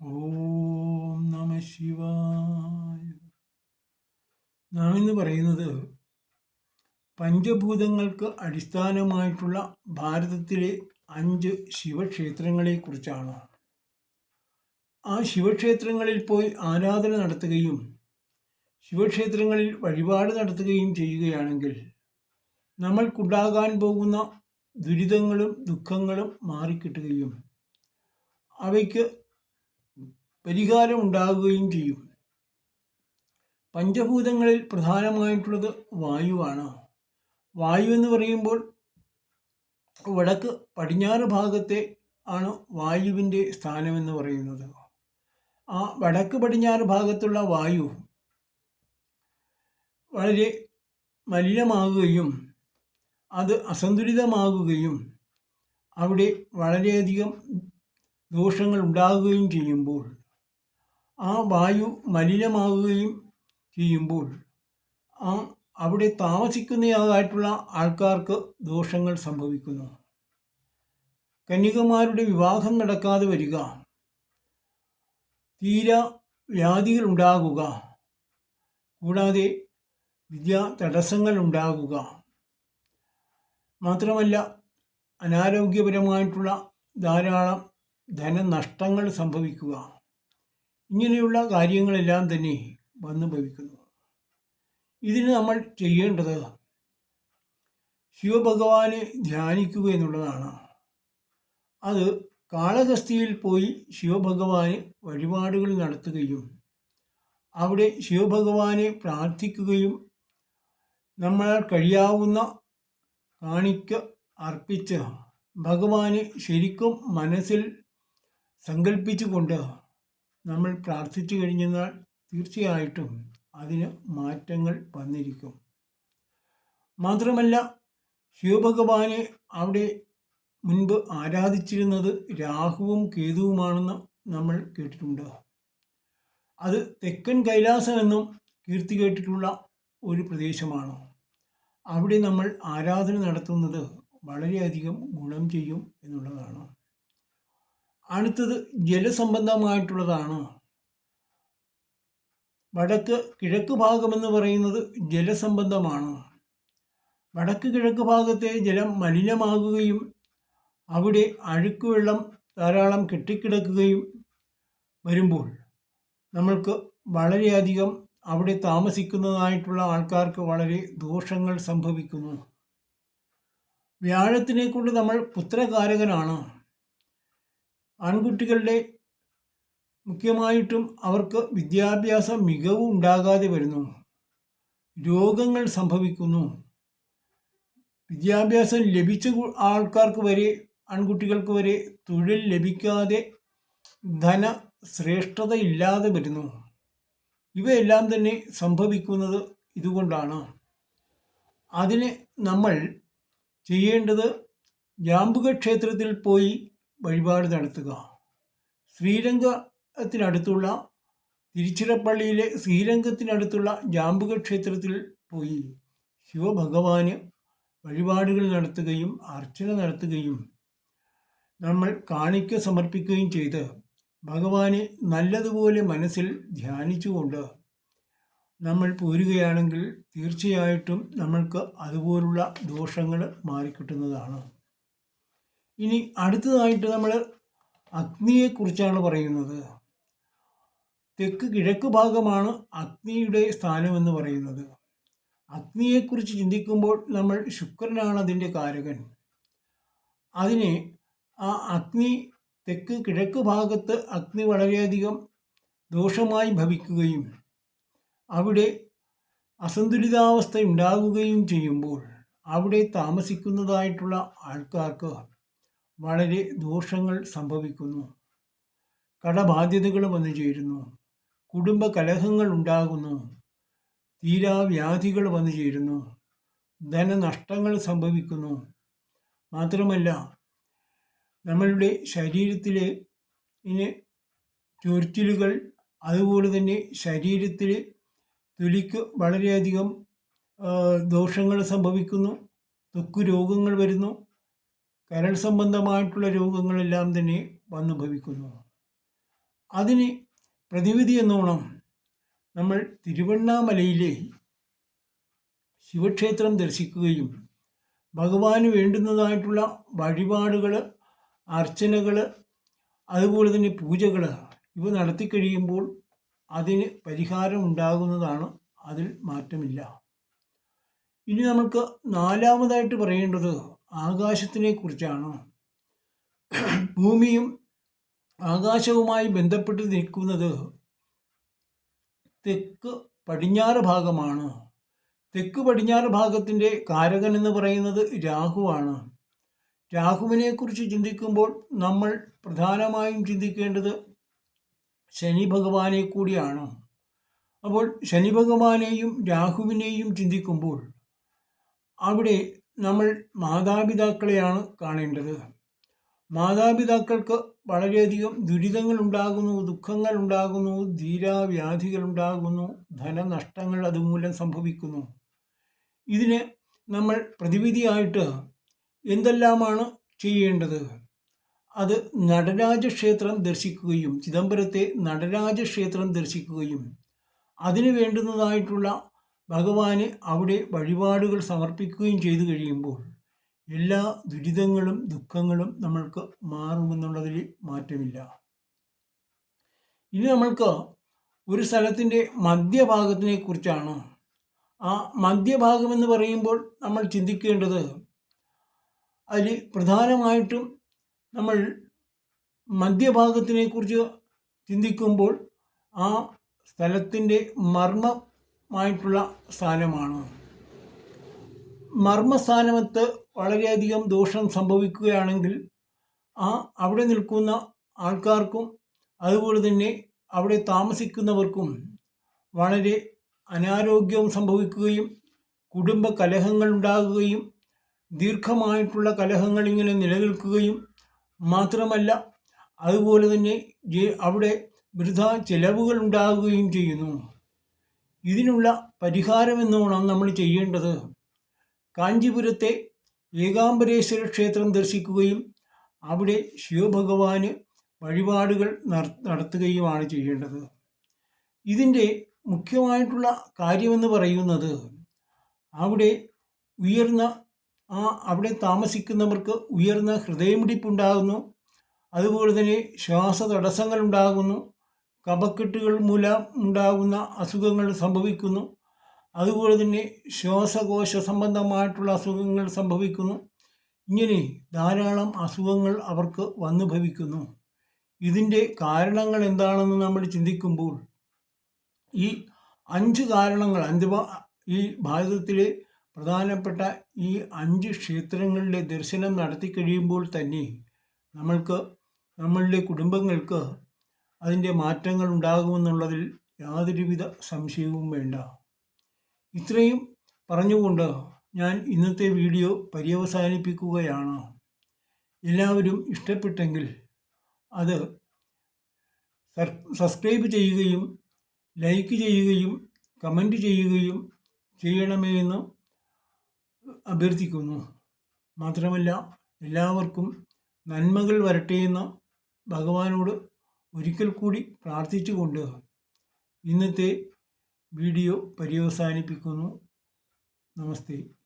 ഓം നമ ശിവായ. നാം ഇന്ന് പറയുന്നത് പഞ്ചഭൂതങ്ങൾക്ക് അടിസ്ഥാനമായിട്ടുള്ള ഭാരതത്തിലെ അഞ്ച് ശിവക്ഷേത്രങ്ങളെക്കുറിച്ചാണ്. ആ ശിവക്ഷേത്രങ്ങളിൽ പോയി ആരാധന നടത്തുകയും ശിവക്ഷേത്രങ്ങളിൽ വഴിപാട് നടത്തുകയും ചെയ്യുകയാണെങ്കിൽ നമ്മൾക്കുണ്ടാകാൻ പോകുന്ന ദുരിതങ്ങളും ദുഃഖങ്ങളും മാറിക്കിട്ടുകയും അവയ്ക്ക് പരിഹാരം ഉണ്ടാകുകയും ചെയ്യും. പഞ്ചഭൂതങ്ങളിൽ പ്രധാനമായിട്ടുള്ളത് വായുവാണ്. വായു എന്ന് പറയുമ്പോൾ വടക്ക് പടിഞ്ഞാറ് ഭാഗത്തെ ആണ് വായുവിന്റെ സ്ഥാനമെന്ന് പറയുന്നത്. ആ വടക്ക് പടിഞ്ഞാറ് ഭാഗത്തുള്ള വായു വളരെ മലിനമാകുകയും അത് അസന്തുലിതമാകുകയും അവിടെ വളരെയധികം ദോഷങ്ങൾ ഉണ്ടാകുകയും ചെയ്യുമ്പോൾ ആ വായു മലിനമാവുകയും ചെയ്യുമ്പോൾ ആ അവിടെ താമസിക്കുന്നതായിട്ടുള്ള ആൾക്കാർക്ക് ദോഷങ്ങൾ സംഭവിക്കുന്നു. കന്യകമാരുടെ വിവാഹം നടക്കാതെ വരിക. തീര വ്യാധികൾ ഉണ്ടാകുക. കൂടാതെ വിദ്യാ തടസ്സങ്ങൾ ഉണ്ടാകുക. മാത്രമല്ല അനാരോഗ്യപരമായിട്ടുള്ള ധാരാളം ധനനഷ്ടങ്ങൾ സംഭവിക്കുക. ഇങ്ങനെയുള്ള കാര്യങ്ങളെല്ലാം തന്നെ വന്നു ഭവിക്കുന്നു. ഇതിന് നമ്മൾ ചെയ്യേണ്ടത് ശിവഭഗവാനെ ധ്യാനിക്കുക എന്നുള്ളതാണ്. അത് കാളഹസ്തിയിൽ പോയി ശിവഭഗവാന് വഴിപാടുകൾ നടത്തുകയും അവിടെ ശിവഭഗവാനെ പ്രാർത്ഥിക്കുകയും നമ്മളാൽ കഴിയാവുന്ന കാണിക്ക അർപ്പിച്ച് ഭഗവാനെ ശരിക്കും മനസ്സിൽ സങ്കല്പിച്ചുകൊണ്ട് നമ്മൾ പ്രാർത്ഥിച്ചു കഴിഞ്ഞെന്നാൽ തീർച്ചയായിട്ടും അതിന് മാറ്റങ്ങൾ വന്നിരിക്കും. മാത്രമല്ല ശിവഭഗവാനെ അവിടെ മുൻപ് ആരാധിച്ചിരുന്നത് രാഹുവും കേതുവുമാണെന്ന് നമ്മൾ കേട്ടിട്ടുണ്ട്. അത് തെക്കൻ കൈലാസം എന്നും കീർത്തി കേട്ടിട്ടുള്ള ഒരു പ്രദേശമാണ്. അവിടെ നമ്മൾ ആരാധന നടത്തുന്നത് വളരെയധികം ഗുണം ചെയ്യും എന്നുള്ളതാണ്. അടുത്തത് ജലസംബന്ധമായിട്ടുള്ളതാണ്. വടക്ക് കിഴക്ക് ഭാഗമെന്ന് പറയുന്നത് ജലസംബന്ധമാണ്. വടക്ക് കിഴക്ക് ഭാഗത്തെ ജലം മലിനമാകുകയും അവിടെ അഴുക്ക് വെള്ളം ധാരാളം കെട്ടിക്കിടക്കുകയും വരുമ്പോൾ നമ്മൾക്ക് വളരെയധികം അവിടെ താമസിക്കുന്നതായിട്ടുള്ള ആൾക്കാർക്ക് വളരെ ദോഷങ്ങൾ സംഭവിക്കുന്നു. വ്യാഴത്തിനെ കൊണ്ട് നമ്മൾ പുത്രകാരകനാണ്. ആൺകുട്ടികളുടെ മുഖ്യമായിട്ടും അവർക്ക് വിദ്യാഭ്യാസ മികവ് ഉണ്ടാകാതെ വരുന്നു. രോഗങ്ങൾ സംഭവിക്കുന്നു. വിദ്യാഭ്യാസം ലഭിച്ച ആൾക്കാർക്ക് വരെ ആൺകുട്ടികൾക്ക് വരെ തൊഴിൽ ലഭിക്കാതെ ധന ശ്രേഷ്ഠത ഇല്ലാതെ വരുന്നു. ഇവയെല്ലാം തന്നെ സംഭവിക്കുന്നത് ഇതുകൊണ്ടാണ്. അതിന് നമ്മൾ ചെയ്യേണ്ടത് ജാമ്പുക ക്ഷേത്രത്തിൽ പോയി വഴിപാട് നടത്തുക. ശ്രീരംഗത്തിനടുത്തുള്ള തിരുച്ചിറപ്പള്ളിയിലെ ശ്രീരംഗത്തിനടുത്തുള്ള ജാമ്പുക ക്ഷേത്രത്തിൽ പോയി ശിവഭഗവാന് വഴിപാടുകൾ നടത്തുകയും അർച്ചന നടത്തുകയും നമ്മൾ കാണിക്ക സമർപ്പിക്കുകയും ചെയ്ത് ഭഗവാനെ നല്ലതുപോലെ മനസ്സിൽ ധ്യാനിച്ചുകൊണ്ട് നമ്മൾ പോരുകയാണെങ്കിൽ തീർച്ചയായിട്ടും നമ്മൾക്ക് അതുപോലുള്ള ദോഷങ്ങൾ മാറിക്കിട്ടുന്നതാണ്. ഇനി അടുത്തതായിട്ട് നമ്മൾ അഗ്നിയെക്കുറിച്ചാണ് പറയുന്നത്. തെക്ക് കിഴക്ക് ഭാഗമാണ് അഗ്നിയുടെ സ്ഥാനമെന്ന് പറയുന്നത്. അഗ്നിയെക്കുറിച്ച് ചിന്തിക്കുമ്പോൾ നമ്മൾ ശുക്രനാണ് അതിന്റെ കാരകൻ. അതിനെ ആ അഗ്നി തെക്ക് കിഴക്ക് ഭാഗത്ത് അഗ്നി വളരെയധികം ദോഷമായി ഭവിക്കുകയും അവിടെ അസന്തുലിതാവസ്ഥ ഉണ്ടാകുകയും ചെയ്യുമ്പോൾ അവിടെ താമസിക്കുന്നതായിട്ടുള്ള ആൾക്കാർക്ക് വളരെ ദോഷങ്ങൾ സംഭവിക്കുന്നു. കടബാധ്യതകൾ വന്നു ചേരുന്നു. കുടുംബ കലഹങ്ങൾ ഉണ്ടാകുന്നു. തീരാവ്യാധികൾ വന്നു ചേരുന്നു. ധനനഷ്ടങ്ങൾ സംഭവിക്കുന്നു. മാത്രമല്ല നമ്മളുടെ ശരീരത്തിലെ ഇനി ചൊരിച്ചിലുകൾ അതുപോലെ തന്നെ ശരീരത്തിൽ തൊലിക്ക് വളരെയധികം ദോഷങ്ങൾ സംഭവിക്കുന്നു. തൊക്കു രോഗങ്ങൾ വരുന്നു. കരൾ സംബന്ധമായിട്ടുള്ള രോഗങ്ങളെല്ലാം തന്നെ വന്നു ഭവിക്കുന്നു. അതിന് പ്രതിവിധി എന്നോണം നമ്മൾ തിരുവണ്ണാമലയിലെ ശിവക്ഷേത്രം ദർശിക്കുകയും ഭഗവാന് വേണ്ടുന്നതായിട്ടുള്ള വഴിപാടുകൾ അർച്ചനകൾ അതുപോലെ തന്നെ പൂജകൾ ഇവ നടത്തി കഴിയുമ്പോൾ അതിന് പരിഹാരം ഉണ്ടാകുന്നതാണ് അതിൽ മാറ്റമില്ല. ഇനി നമുക്ക് നാലാമതായിട്ട് പറയേണ്ടത് ആകാശത്തിനെ കുറിച്ചാണ് ഭൂമിയും ആകാശവുമായി ബന്ധപ്പെട്ട് നിൽക്കുന്നത് തെക്ക് പടിഞ്ഞാറ് ഭാഗമാണ്? തെക്ക് പടിഞ്ഞാറ് ഭാഗത്തിന്റെ കാരകൻ എന്ന് പറയുന്നത് രാഹുവാണ് രാഹുവിനെക്കുറിച്ച് ചിന്തിക്കുമ്പോൾ നമ്മൾ പ്രധാനമായും ചിന്തിക്കേണ്ടത് ശനി ഭഗവാനെ കൂടിയാണ്. അപ്പോൾ ശനി ഭഗവാനെയും രാഹുവിനെയും ചിന്തിക്കുമ്പോൾ അവിടെ നമ്മൾ മാതാപിതാക്കളെയാണ് കാണേണ്ടത്. മാതാപിതാക്കൾക്ക് വളരെയധികം ദുരിതങ്ങൾ ഉണ്ടാകുന്നു ദുഃഖങ്ങൾ ഉണ്ടാകുന്നു ധീരാവ്യാധികൾ ഉണ്ടാകുന്നു ധനനഷ്ടങ്ങൾ അതുമൂലം സംഭവിക്കുന്നു. ഇതിന് നമ്മൾ പ്രതിവിധിയായിട്ട് എന്തെല്ലാമാണ് ചെയ്യേണ്ടത്? അത് നടരാജ ക്ഷേത്രം ദർശിക്കുകയും ചിദംബരത്തെ നടരാജ ക്ഷേത്രം ദർശിക്കുകയും അതിന് വേണ്ടുന്നതായിട്ടുള്ള ഭഗവാന് അവിടെ വഴിപാടുകൾ സമർപ്പിക്കുകയും ചെയ്തു കഴിയുമ്പോൾ എല്ലാ ദുരിതങ്ങളും ദുഃഖങ്ങളും നമ്മൾക്ക് മാറുമെന്നുള്ളതിൽ മാറ്റമില്ല. ഇനി നമ്മൾക്ക് ഒരു സ്ഥലത്തിന്റെ മധ്യഭാഗത്തിനെ കുറിച്ചാണ്. ആ മധ്യഭാഗം എന്ന് പറയുമ്പോൾ നമ്മൾ ചിന്തിക്കേണ്ടത് അതിൽ പ്രധാനമായിട്ടും നമ്മൾ മധ്യഭാഗത്തിനെ കുറിച്ച് ചിന്തിക്കുമ്പോൾ ആ സ്ഥലത്തിന്റെ മർമ്മമായിട്ടുള്ള സ്ഥാനമാണ്. മർമ്മസ്ഥാനത്ത് വളരെയധികം ദോഷം സംഭവിക്കുകയാണെങ്കിൽ ആ അവിടെ നിൽക്കുന്ന ആൾക്കാർക്കും അതുപോലെ തന്നെ അവിടെ താമസിക്കുന്നവർക്കും വളരെ അനാരോഗ്യവും സംഭവിക്കുകയും കുടുംബ കലഹങ്ങൾ ഉണ്ടാകുകയും ദീർഘമായിട്ടുള്ള കലഹങ്ങൾ ഇങ്ങനെ നിലനിൽക്കുകയും മാത്രമല്ല അതുപോലെ തന്നെ അവിടെ വൃഥ ചെലവുകൾ ഉണ്ടാകുകയും ചെയ്യുന്നു. ഇതിനുള്ള പരിഹാരമെന്നോണം നമ്മൾ ചെയ്യേണ്ടത് കാഞ്ചീപുരത്തെ ഏകാംബരേശ്വര ക്ഷേത്രം ദർശിക്കുകയും അവിടെ ശിവഭഗവാന് വഴിപാടുകൾ നടത്തുകയുമാണ് ചെയ്യേണ്ടത്. ഇതിന്റെ മുഖ്യമായിട്ടുള്ള കാര്യമെന്ന് പറയുന്നത് അവിടെ ഉയർന്ന ആ അവിടെ താമസിക്കുന്നവർക്ക് ഉയർന്ന ഹൃദയമിടിപ്പുണ്ടാകുന്നു. അതുപോലെ തന്നെ ശ്വാസ തടസ്സങ്ങൾ ഉണ്ടാകുന്നു കപക്കെട്ടുകൾ മൂലം ഉണ്ടാകുന്ന അസുഖങ്ങൾ സംഭവിക്കുന്നു. അതുപോലെ തന്നെ ശ്വാസകോശ സംബന്ധമായിട്ടുള്ള അസുഖങ്ങൾ സംഭവിക്കുന്നു. ഇങ്ങനെ ധാരാളം അസുഖങ്ങൾ അവർക്ക് വന്നു ഭവിക്കുന്നു. ഇതിന്റെ കാരണങ്ങൾ എന്താണെന്ന് നമ്മൾ ചിന്തിക്കുമ്പോൾ ഈ അഞ്ച് കാരണങ്ങൾ അഞ്ച് ഈ ഭാരതത്തിലെ പ്രധാനപ്പെട്ട ഈ അഞ്ച് ക്ഷേത്രങ്ങളിലെ ദർശനം നടത്തി കഴിയുമ്പോൾ തന്നെ നമ്മൾക്ക് നമ്മളുടെ കുടുംബങ്ങൾക്ക് അതിന്റെ മാറ്റങ്ങൾ ഉണ്ടാകുമെന്നുള്ളതിൽ യാതൊരുവിധ സംശയവും വേണ്ട. ഇത്രയും പറഞ്ഞുകൊണ്ട് ഞാൻ ഇന്നത്തെ വീഡിയോ പര്യവസാനിപ്പിക്കുകയാണ്. എല്ലാവരും ഇഷ്ടപ്പെട്ടെങ്കിൽ അത് സബ്സ്ക്രൈബ് ചെയ്യുകയും ലൈക്ക് ചെയ്യുകയും കമന്റ് ചെയ്യുകയും ചെയ്യണമേ എന്ന് അഭ്യർത്ഥിക്കുന്നു. മാത്രമല്ല എല്ലാവർക്കും നന്മകൾ വരട്ടെ എന്ന് ഭഗവാനോട് ഒരിക്കൽ കൂടി പ്രാർത്ഥിച്ചുകൊണ്ട് ഇന്നത്തെ വീഡിയോ പര്യവസാനിപ്പിക്കുന്നു. നമസ്തേ.